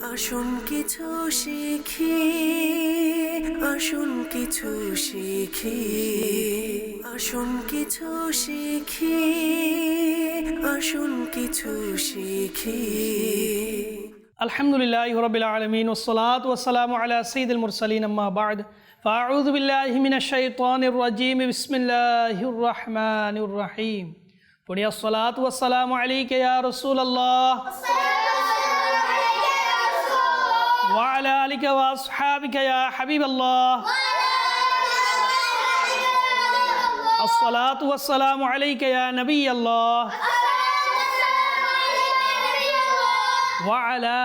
আসুন কিছু শিখি, আসুন কিছু শিখি, আসুন কিছু শিখি, আসুন কিছু শিখি। আলহামদুলিল্লাহ রবিল আলমিন ওসলাত ওসালাম আলা সঈদুল মুরসালিন, আম্মা বাদ। ফাউদ বিল্লাহ মিনা শাইতানির রাজিম, বিসমিল্লাহির রহমানির রহিম। পড়ি, আসসালাত ওয়াসসালামু আলাইকা ইয়া রাসূলুল্লাহ। وعلى آلك وأصحابك يا حبيب الله الصلاة والسلام عليك يا نبي الله وعلى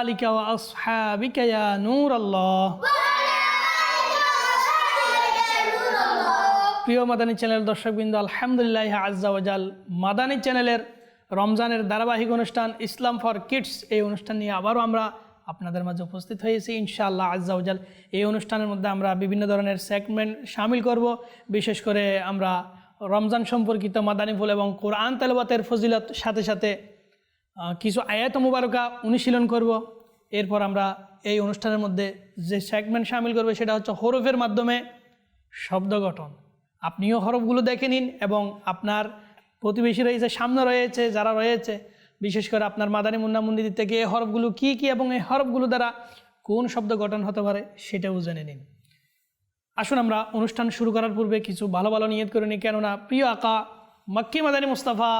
آلك وأصحابك يا نور الله প্রিয় মাদানী চ্যানেল দর্শকবৃন্দ আলহামদুলিল্লাহ আজ্জাওয়াজাল মাদানী চ্যানেলের রমজানের ধারাবাহিক অনুষ্ঠান ইসলাম ফর কিডস এই অনুষ্ঠান নিয়ে আবারও আমরা আপনাদের মাঝে উপস্থিত হয়েছি, ইনশাআল্লাহ আজ্জাওয়াজাল এই অনুষ্ঠানের মধ্যে আমরা বিভিন্ন ধরনের সেগমেন্ট সামিল করব। বিশেষ করে আমরা রমজান সম্পর্কিত মাদানী ফুল এবং কোরআন তেলবাতের ফজিলত সাথে সাথে কিছু আয়াত মুবারকা অনুশীলন করব। এরপর আমরা এই অনুষ্ঠানের মধ্যে যে সেগমেন্ট সামিল করবে সেটা হচ্ছে হরফের মাধ্যমে শব্দ গঠন। আপনিও হরফগুলো দেখে নিন এবং আপনার প্রতিবেশী রয়েছে সামনে রয়েছে, যারা রয়েছে বিশেষ করে আপনার মাদানী মুন্না মন্দির থেকে এই হরফগুলো কী কী এবং এই হরফগুলো দ্বারা কোন শব্দ গঠন হতে পারে সেটাও জেনে নিন। আসুন আমরা অনুষ্ঠান শুরু করার পূর্বে কিছু ভালো ভালো নিয়ত করে নিই। কেননা প্রিয় আকা মক্কি মাদানী মুস্তাফা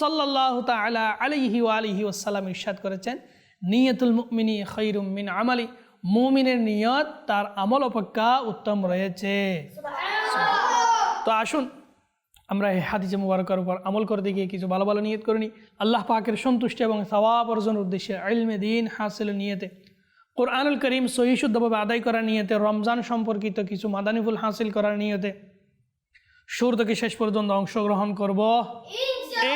সাল্লাহ তালা আলিহি ও আলিহি ওসাল্লাম ইরশাদ করেছেন নিয়তুল মুমিনী খৈরুম মিন আমালি। মুমিনের নিয়ত তার আমল অপেক্ষা উত্তম রয়েছে। তো আসুন আমরা এই হাদিসে মুবারকের উপর আমল করে গিয়ে কিছু ভালো ভালো নিয়ত করে নিই আল্লাহ পাকের সন্তুষ্টি এবং সওয়াব অর্জনের উদ্দেশ্যে আইলমে দিন হাসিল নিয়তে, কোরআনুল করিম সহিশুদ্ধভাবে আদায় করার নিয়তে, রমজান সম্পর্কিত কিছু মাদানিফুল হাসিল করার নিয়তে শুরু থেকে শেষ পর্যন্ত অংশগ্রহণ করব।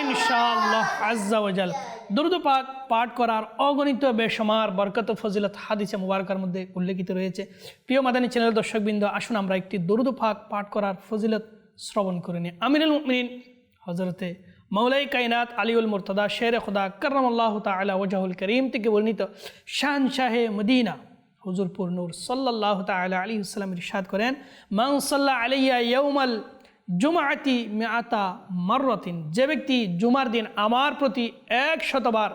ইনশাআল্লাহ আজ্জা ওয়াজাল দুরুদ পাক পাঠ করার অগণিত বেসমার বরকত ফজিলত হাদিসে মুবারকার মধ্যে উল্লেখিত রয়েছে। প্রিয় মাদানী চ্যানেল দর্শকবৃন্দ, আসুন আমরা একটি দরুদ পাক পাঠ করার ফজিলত শ্রবণ করে নিই আমিরুল মুমিনিন হজরতে মৌলাই কাইনাত আলিউল মুরতদা, শের খুদা করমাল্লাহ তালা ওজাহুল করিম থেকে বর্ণিত শান শাহে মদিনা, হুজুরপুর নূর সাল্লাহ তালা আলী ইসলাম ইরশাদ করেন মাং সাল্লাহ আলিয়া ইয়ৌমাল জুমাতি মেআতা মাররতিন যে ব্যক্তি জুমার দিন আমার প্রতি এক শতবার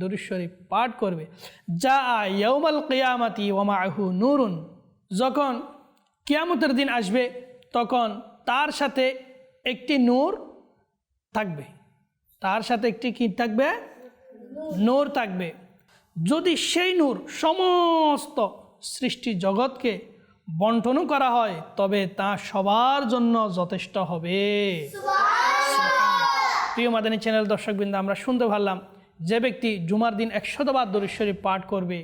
দরুদ শরীফ পাঠ করবে যা ইয়ৌমাল ওমা আহু নুরুন যখন কিয়ামতের দিন আসবে, তখন তার সাথে একটি নূর থাকবে। তার সাথে একটি কি থাকবে? নূর থাকবে। যদি সেই নূর সমস্ত সৃষ্টি জগৎকে বন্টনও করা হয়, তবে তা সবার জন্য যথেষ্ট হবে। প্রিয় মাদানী চ্যানেল দর্শকবৃন্দ, আমরা শুনতে পারলাম যে ব্যক্তি জুমার দিন একশতবার দরিশ্বরী পাঠ করবে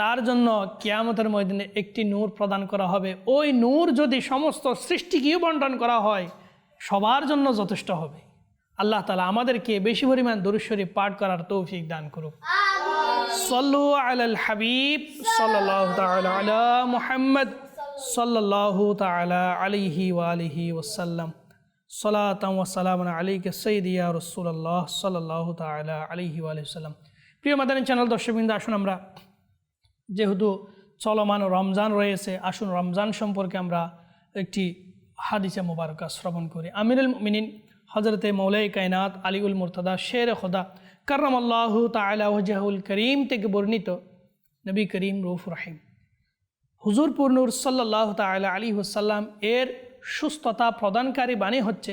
তার জন্য কেয়ামতের ময়দানে একটি নূর প্রদান করা হবে। ওই নূর যদি সমস্ত সৃষ্টিকেও বন্টন করা হয় সবার জন্য যথেষ্ট হবে। আল্লাহ তালা আমাদেরকে বেশি পরিমাণ দরুশ্বরী পাঠ করার তৌফিক দান করুক। সল্লু আলাল হাবিব সাল্লাহ আলা মুহাম্মদ আলাইহি ওয়া আলিহি ওয়াসাল্লাম। সালাতাম ওয়া সালামান আলাইকা সাইয়্যিদিয়া রাসূলুল্লাহ সাল্লাল্লাহু তাআলা আলাইহি ওয়া আলিহি ওয়াসাল্লাম। প্রিয় মাদানী চ্যানেল দর্শকবৃন্দ আসুন আমরা যেহেতু চলমান রমজান রয়েছে, আসুন রমজান সম্পর্কে আমরা একটি হাদিসে মোবারকা শ্রবণ করি। আমিরুল মিনিন হজরতে মৌলাই কায়নাত আলিউল মুরতদা, শের খোদা করম আল্লাহ তালা ওজাহুল করিম থেকে বর্ণিত নবী করিম রৌফ রাহিম। হুজুর পূর্ণুর সাল্লাহ তালা আলী হুসাল্লাম এর সুস্থতা প্রদানকারী বাণী হচ্ছে,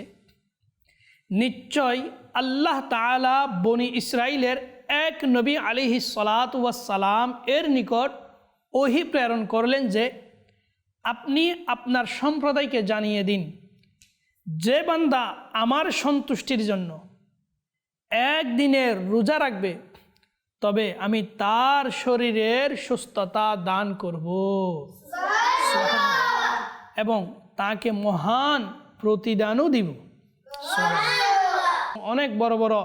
নিশ্চয় আল্লাহ তালা বনি ইসরায়েলের এক নবী আলিহি সালাত সালাম এর নিকট ওহি প্রেরণ করলেন যে আপনি আপনার সম্প্রদায়কে জানিয়ে দিন যে বান্দা আমার সন্তুষ্টির জন্য একদিনের রোজা রাখবে তবে আমি তার শরীরের সুস্থতা দান করব। এবং তাকে মহান প্রতিদানও দিব। অনেক বড় বড়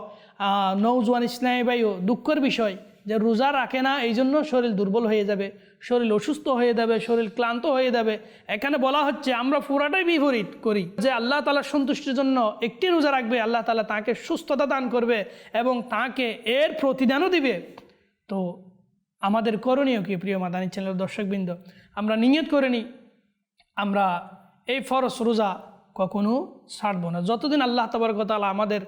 নৌজওয়ান ইসলামী ভাইও, দুঃখের বিষয় যে রোজা রাখে না, এই জন্য শরীর দুর্বল হয়ে যাবে, শরীর অসুস্থ হয়ে যাবে, শরীর ক্লান্ত হয়ে যাবে। এখানে বলা হচ্ছে আমরা পুরাটাই বিপরীত করি, যে আল্লাহ তালার সন্তুষ্টির জন্য একটি রোজা রাখবে, আল্লাহ তালা তাকে সুস্থতা দান করবে এবং তাকে এর প্রতিদানও দিবে। তো আমাদের করণীয় কি প্রিয় মাদানী চ্যানেলের দর্শকবৃন্দ? আমরা নিয়ত করে নিই, আমরা এই ফরস রোজা কখনো ছাড়বো না। যতদিন আল্লাহ তবরকতালা আমাদের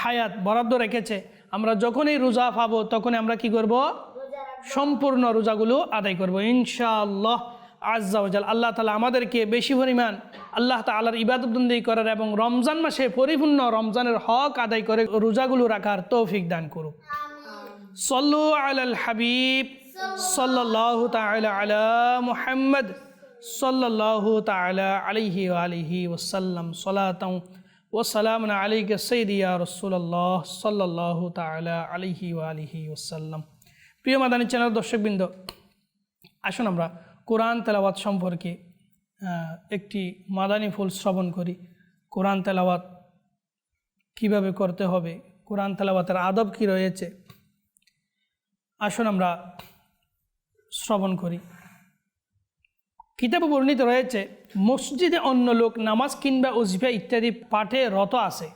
হায়াত বরাদ্দ রেখেছে আমরা যখনই রোজা পাবো তখনই আমরা কি করব? সম্পূর্ণ রোজাগুলো আদায় করব। ইনশাআল্লাহ আজ্জাওজাল আল্লাহ তালা আমাদেরকে বেশি পরিমাণ আল্লাহ তালার ইবাদতবন্দি করার এবং রমজান মাসে পরিপূর্ণ রমজানের হক আদায় করে রোজাগুলো রাখার তৌফিক দান করুক। সল্লু আলাল হাবিব তাআলা আলা মুহাম্মদ সাল্লাল্লাহু তাআলা আলাইহি ওয়া আলিহি ওয়াসাল্লাম। সালাতাও সাইয়্যিদি ইয়া রাসূলুল্লাহ সাল্লাল্লাহু তাআলা আলাইহি ওয়া আলিহি ওয়াসাল্লাম। প্রিয় মাদানী চ্যানেল দর্শকবৃন্দ, আসুন আমরা কোরআন তেলাওয়াত সম্পর্কে একটি মাদানী ফুল শ্রবণ করি। কোরআন তেলাওয়াত কীভাবে করতে হবে, কোরআন তেলাওয়াতের আদব কি রয়েছে, আসুন আমরা শ্রবণ করি। কিতাবে বর্ণিত রয়েছে মসজিদে অন্য লোক নামাজ কিংবা উজফা ইত্যাদি পাঠে রত আছে।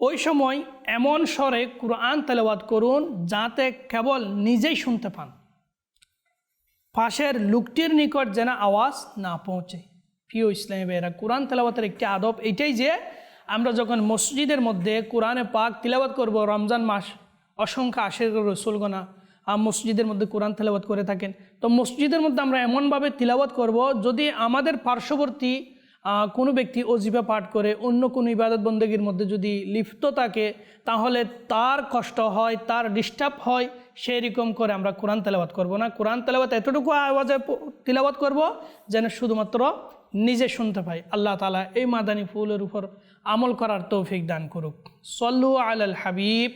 ওই সময় এমন স্বরে কোরআন তেলাওয়াত করুন যাতে কেবল নিজেই শুনতে পান। পাশের লোকটির নিকট যেন আওয়াজ না পৌঁছে। প্রিয় ইসলামী ভাইয়েরা কোরআন তেলাওয়াতের একটি আদব এটাই যে আমরা যখন মসজিদের মধ্যে কোরআনে পাক তিলাওয়াত করব রমজান মাস অসংখ্য আশের রসুলগণা আহ, মসজিদের মধ্যে কোরআন তেলাওয়াত করে থাকেন। তো মসজিদের মধ্যে আমরা এমনভাবে তিলাওয়াত করব, যদি আমাদের পার্শ্ববর্তী কোনো ব্যক্তি অজিফা পাঠ করে, অন্য কোনো ইবাদত বন্দীগীর মধ্যে যদি লিপ্ত থাকে, তাহলে তার কষ্ট হয়, তার ডিস্টার্ব হয় সেই রকম করে আমরা কোরআন তেলাওয়াত করব না। কোরআন তেলাওয়াত এতটুকু আওয়াজে তিলাওয়াত করব যেন শুধুমাত্র নিজে শুনতে পাই। আল্লাহ তালা এই মাদানী ফুলের উপর আমল করার তৌফিক দান করুক। সল্লু আলাল হাবিব।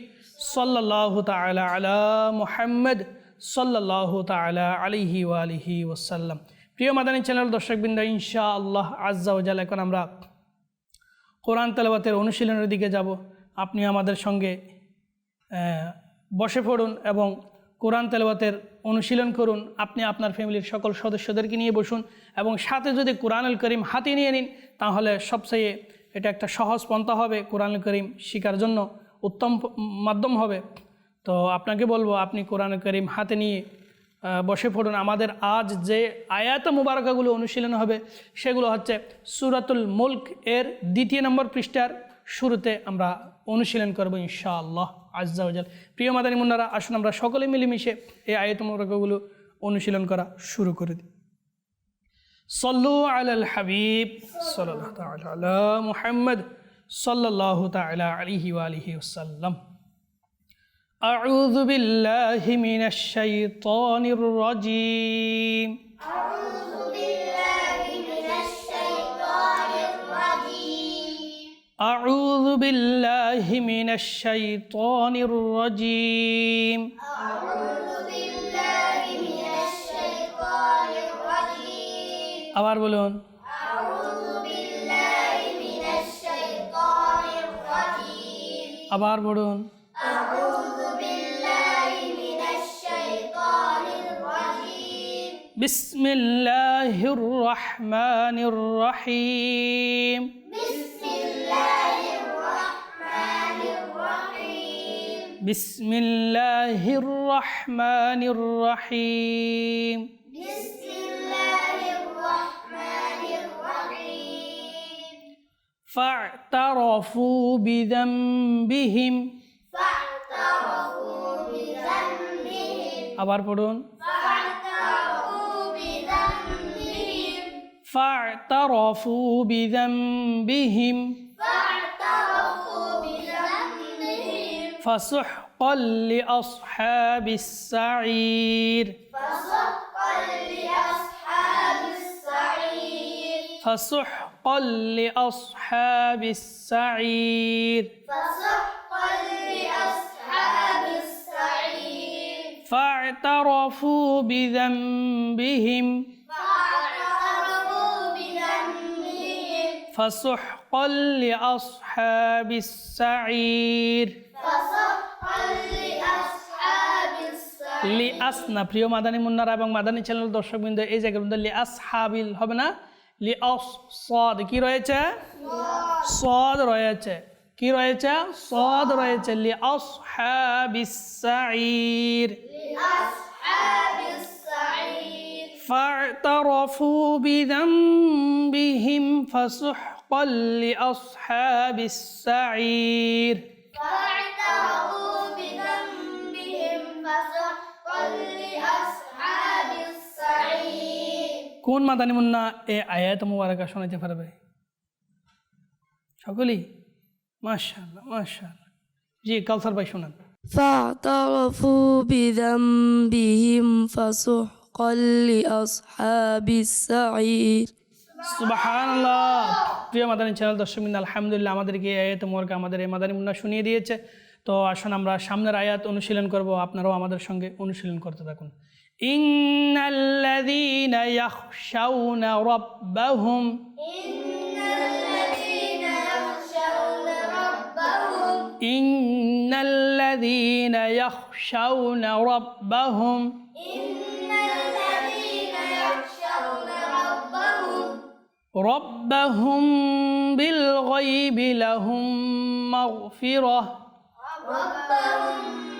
সাল্লাহ তালা আলা মুহাম্মদ সাল্লাহ তালা আলিহি ওয়ালিহি ওসাল্লাম প্রিয় মাদানী চ্যানেল, দর্শকবৃন্দ ইনশা আল্লাহ আজ্জাউজাল এখন আমরা কোরআন তেলাওয়াতের অনুশীলনের দিকে যাব। আপনি আমাদের সঙ্গে বসে পড়ুন এবং কোরআন তেলাওয়াতের অনুশীলন করুন। আপনি আপনার ফ্যামিলির সকল সদস্যদেরকে নিয়ে বসুন এবং সাথে যদি কোরআনুল করিম হাতে নিয়ে নিন, তাহলে সবচেয়ে এটা একটা সহজ পন্থা হবে কোরআনুল করিম শিকার জন্য। উত্তম মাধ্যম হবে। তো আপনাকে বলব, আপনি কোরআন করিম হাতে নিয়ে বসে পড়ুন। আমাদের আজ যে আয়াত মুবারকাগুলো অনুশীলন হবে, সেগুলো হচ্ছে সুরাতুল মুল্ক এর দ্বিতীয় নম্বর পৃষ্ঠার শুরুতে আমরা অনুশীলন করব ইনশাআল্লাহ আজাল প্রিয় মাদানী মুন্নারা, আসুন আমরা সকলে মিলেমিশে এই আয়াত মুবারকাগুলো অনুশীলন করা শুরু করে দিই। সল্লু আল হাবিব সাল্লাহ মুহাম্মদ। الله تعالى على محمد صلى الله تعالى عليه وآله وسلم أعوذ بالله من الشيطان الرجيم أعوذ بالله من الشيطان الرجيم আবার বলুন আবার বলুন بسم الله الرحمن الرحيم بسم الله الرحمن الرحيم فاعترفوا بذنبهم আবার পড়ুন فاعترفوا بذنبهم فسحقا لأصحاب السعير فسحقا لأصحاب السعير فاعترفوا بذنبهم فسحقا لأصحاب السعير লিআস না প্রিয় মাদানী মুন্নারা এবং মাদানী চ্যানেল দর্শকবৃন্দ এই জায়গার মধ্যে লিআস হাবিল হবে না লি অফ সদ কি রয়েছে সদ রয়েছে কি রয়েছে সদ রয়েছে লি অস হ্যাবিসাইর فاعترفوا بذنبهم فسحقا لأصحاب السعير মাদানী মুন্না এ আয়াত মুবারকা শোনাতে পারবে সকলেই মাশাআল্লাহ মাশাআল্লাহ জি কালসার ভাই শোনান فاعترفوا بذنبهم فسحقا لأصحاب السعير সুবাহান্লাহ প্রিয় মাদানী চ্যানেল দর্শক বিন্দু আলহামদুলিল্লাহ আমাদেরকে এই আয়াত মোরকা আমাদের এই মাদানী মুন্না শুনিয়ে দিয়েছে তো আসুন আমরা সামনের আয়াত অনুশীলন করব আপনারাও আমাদের সঙ্গে অনুশীলন করতে থাকুন إن الذين يخشون ربهم إن الذين يخشون ربهم إن الذين يخشون ربهم إن الذين يخشون ربهم ربهم بالغيب لهم مغفرة ربهم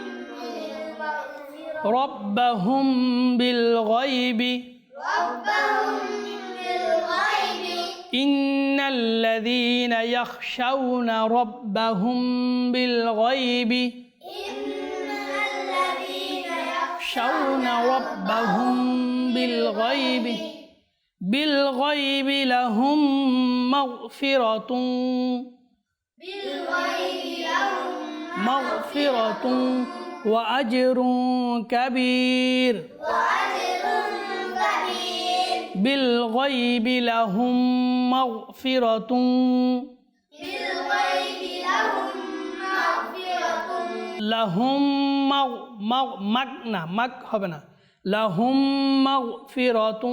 ربهم بالغيب. ربهم بالغيب إن الذين يخشون ربهم بالغيب. إن الذين يخشون ربهم بالغيب. بالغيب لهم مغفرة. بالغيب لهم مغفرة. وأجر كبير. وأجر كبير بالغيب لهم مغفرة. بالغيب لهم مغفرة لهم مغ مغ مغنى مغ هبنا لهم مغفرة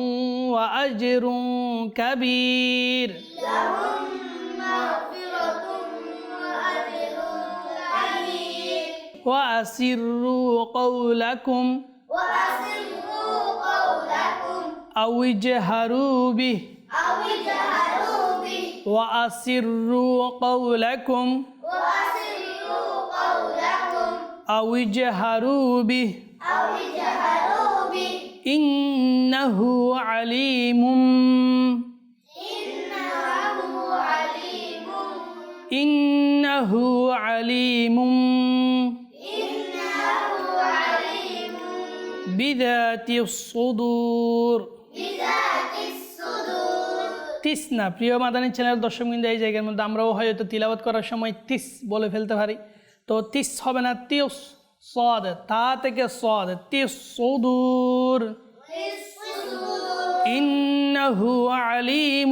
وأجر كبير. لهم مغفرة وأجر كبير. وأسروا قولكم وأسروا قولكم أو اجهروا به أو اجهروا به وأسروا قولكم وأسروا قولكم أو اجهروا به أو اجهروا به إنه عليم إنه عليم إنه عليم بذات الصدور بذات الصدور তিস না প্রিয় মাদানী চ্যানেল দর্শক বিন্দু এই জায়গার মধ্যে আমরাও হয়তো তিলাবত করার সময় তিস বলে ফেলতে পারি তো তিস হবে না তিউস সদ তা থেকে সদ তিস সুদূর الصدور إنه عليم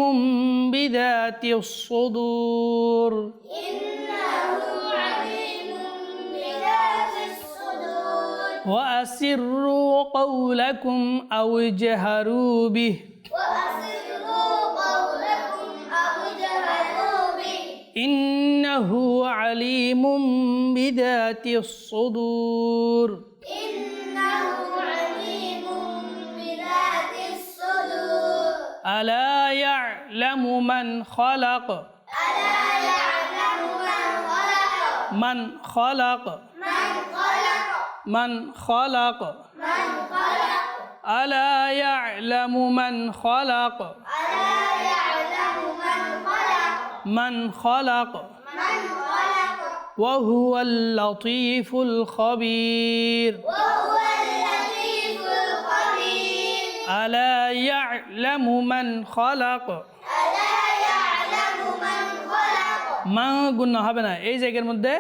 بذات الصدور وأسروا قولكم أو اجهروا به. وأسروا قولكم أو اجهروا به إنه عليم بذات الصدور إنه عليم بذات الصدور. ألا يعلم من خلق؟ ألا يعلم من خلق؟ من خلق. من من خلق خلق من خلق ألا يعلم من خلق ألا يعلم من خلق من خلق من خلق وهو اللطيف الخبير وهو اللطيف الخبير ألا يعلم من خلق ألا يعلم من خلق মা গুণ্য হবে না এই জায়গার মধ্যে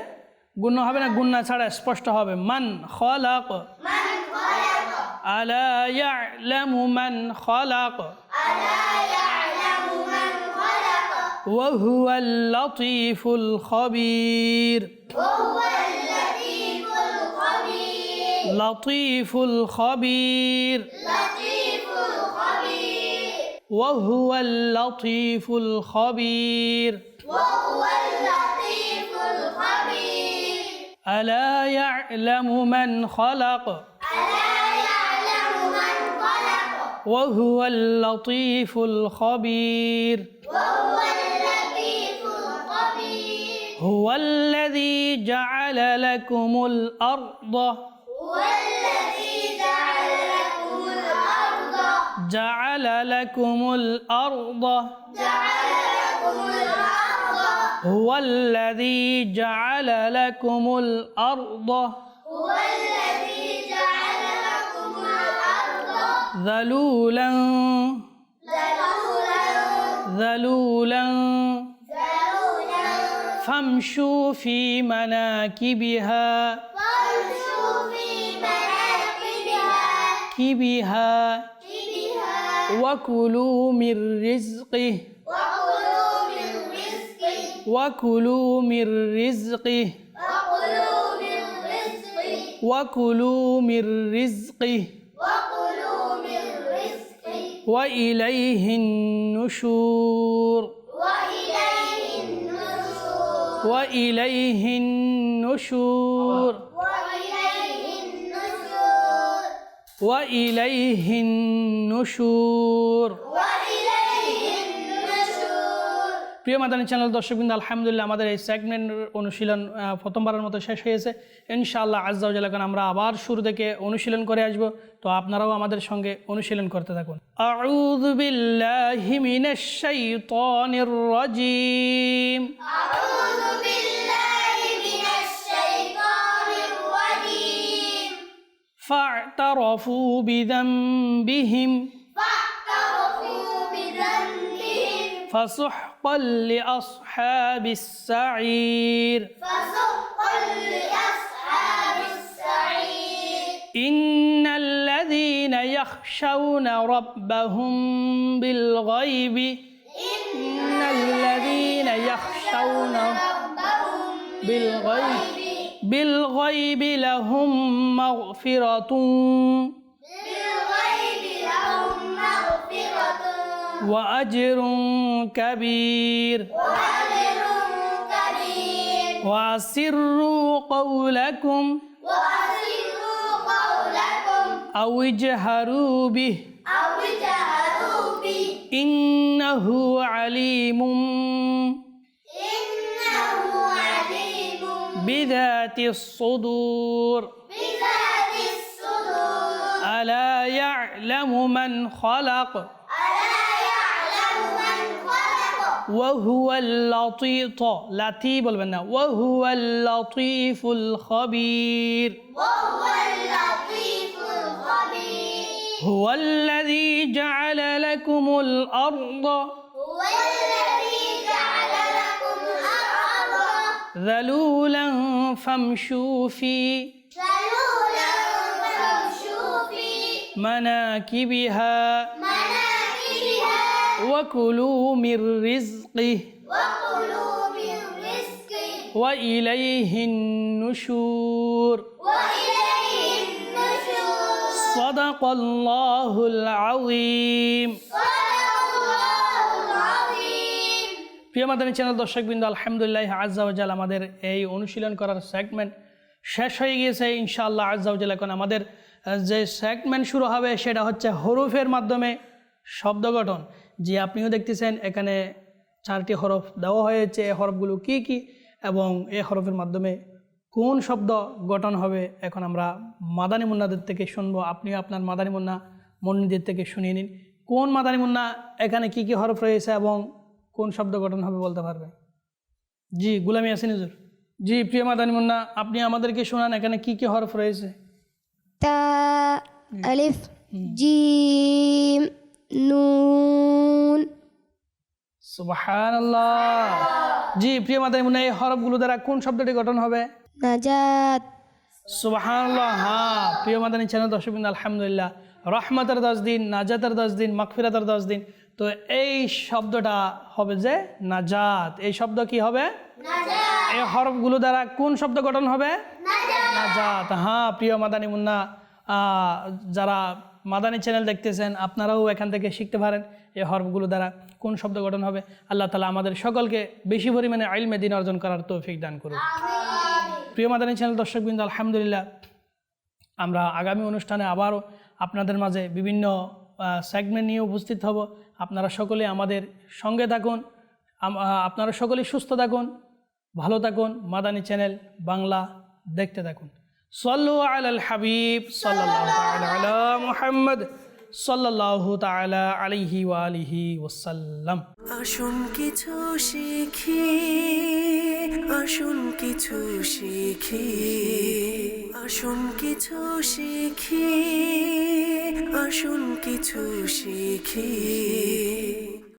গুণ্য হবে না গুণ্য ছাড়া স্পষ্ট হবে মান খলাক من خلق আলা ইয়ালামু মান খলাক ألا يعلم من خلق وهو اللطيف الخبير وهو اللطيف الخبير لطيف الخبير لطيف الخبير وهو اللطيف الخبير وهو اللطيف الخبير ألا يعلم من خلق؟ ألا يعلم من خلق؟ وهو اللطيف الخبير. وهو اللطيف الخبير. هو الذي جعل لكم الأرض. هو الذي جعل لكم الأرض. جعل لكم الأرض. جعل لكم الأرض. هو الذي جعل لكم الأرض. هو الذي جعل لكم الأرض. ذلولا. ذلولا. ذلولا. ذلولا. فامشوا في مناكبها. فامشوا في مناكبها. كبها. كبها. وكلوا من رزقه. وكلوا من رزقه وكلوا من رزقه وكلوا من رزقه وكلوا من رزقه وكلوا من رزقه وإليه النشور وإليه النشور وإليه النشور وإليه النشور وإليه النشور প্রিয় মাদানী চ্যানেল দর্শকবৃন্দ আলহামদুলিল্লাহ আমাদের এই সেগমেন্ট অনুশীলন আহ, প্রথমবারের মতো শেষ হয়েছে ইনশাআল্লাহ আজ্জাউজাল এখন আমরা আবার শুরু থেকে অনুশীলন করে আসব তো আপনারাও আমাদের সঙ্গে অনুশীলন করতে থাকুন আউযু বিল্লাহি মিনাশ শাইতানির রাজিম أعوذ بالله من الشيطان الرجيم فاعترفوا بذنبهم فاعترفوا بذنبهم فسحقا لأصحاب السعير فسحقا لأصحاب السعير إن الذين يخشون ربهم بالغيب إن الذين يخشون ربهم بالغيب بالغيب لهم مغفرة وأجر كبير. وأجر كبير وأسروا قولكم. وأسروا قولكم أو اجهروا به. أو اجهروا به إنه عليم. إنه عليم بذات الصدور بذات الصدور. ألا يعلم من خلق. خلق وهو اللطيف لطيف বলবেন না وهو اللطيف الخبير وهو اللطيف الخبير هو الذي جعل لكم الأرض هو الذي جعل لكم الأرض ذلولا فامشوا في ذلولا فامشوا في مناكبها مناكبها وكلوا من رزقه وكلوا من رزقه وإليه النشور وإليه النشور صدق الله العظيم صدق الله العظيم প্রিয় মাদানী চ্যানেল দর্শকবৃন্দ আলহামদুলিল্লাহ আজ্জাওয়াজাল আমাদের এই অনুশীলন করার সেগমেন্ট শেষ হয়ে গিয়েছে ইনশাআল্লাহ আজ্জাওয়াজাল এখন আমাদের আহ, যে সেগমেন্ট শুরু হবে সেটা হচ্ছে হরফের মাধ্যমে শব্দ গঠন যে আপনিও দেখতেছেন এখানে চারটি হরফ দেওয়া হয়েছে। এ হরফগুলো কি কি? এবং এ হরফের মাধ্যমে কোন শব্দ গঠন হবে? এখন আমরা মাদানী মুন্নাদের থেকে শুনব। আপনিও আপনার মাদানী মুন্না মন্ডিদের থেকে শুনিয়ে নিন। কোন মাদানী মুন্না এখানে কি কি হরফ রয়েছে এবং কোন শব্দ গঠন হবে বলতে পারবে? জি গুলামী আসেন হুজুর। জি প্রিয় মাদানী মুন্না আপনি আমাদেরকে শোনান এখানে কি কি হরফ রয়েছে? তা আলিফ জি নুন সুবাহান জি প্রিয় মাদানি মনে এই হরফগুলো দ্বারা কোন শব্দটি গঠন হবে? নাজাত। সুবাহান্লাহ হ্যাঁ প্রিয় মাদানী চ্যানেল দর্শকবিন্দ আলহামদুলিল্লাহ। রহমতের দশ দিন নাজাতের দশ দিন মাকফিরাতের দশ দিন। তো এই শব্দটা হবে যে নাজাত। এই শব্দ কি হবে? এই হরফগুলো দ্বারা কোন শব্দ গঠন হবে? নাজাত। হ্যাঁ প্রিয় মাদানী মুন্না যারা মাদানী চ্যানেল দেখতেছেন আপনারাও এখান থেকে শিখতে পারেন এই হরফগুলো দ্বারা কোন শব্দ গঠন হবে। আল্লাহ তালা আমাদের সকলকে বেশি পরিমাণে আইলমে দিন অর্জন করার তৌফিক দান করুন প্রিয় মাদানী চ্যানেল দর্শকবৃন্দ আলহামদুলিল্লাহ আমরা আগামী অনুষ্ঠানে আবারও আপনাদের মাঝে বিভিন্ন সেগমেন্ট নিয়ে উপস্থিত হব। আপনারা সকলে আমাদের সঙ্গে থাকুন আপনারা সকলে সুস্থ থাকুন ভালো থাকুন। মাদানী চ্যানেল বাংলা দেখতে থাকুন। সল্লু আল হাবিব মুহাম্মদ সাল্লাহ তালা আলিহি আলিহি ওসাল্লাম আসুন কিছু শিখি, আসুন কিছু শিখি, আসুন কিছু শিখি, আসুন কিছু শিখি।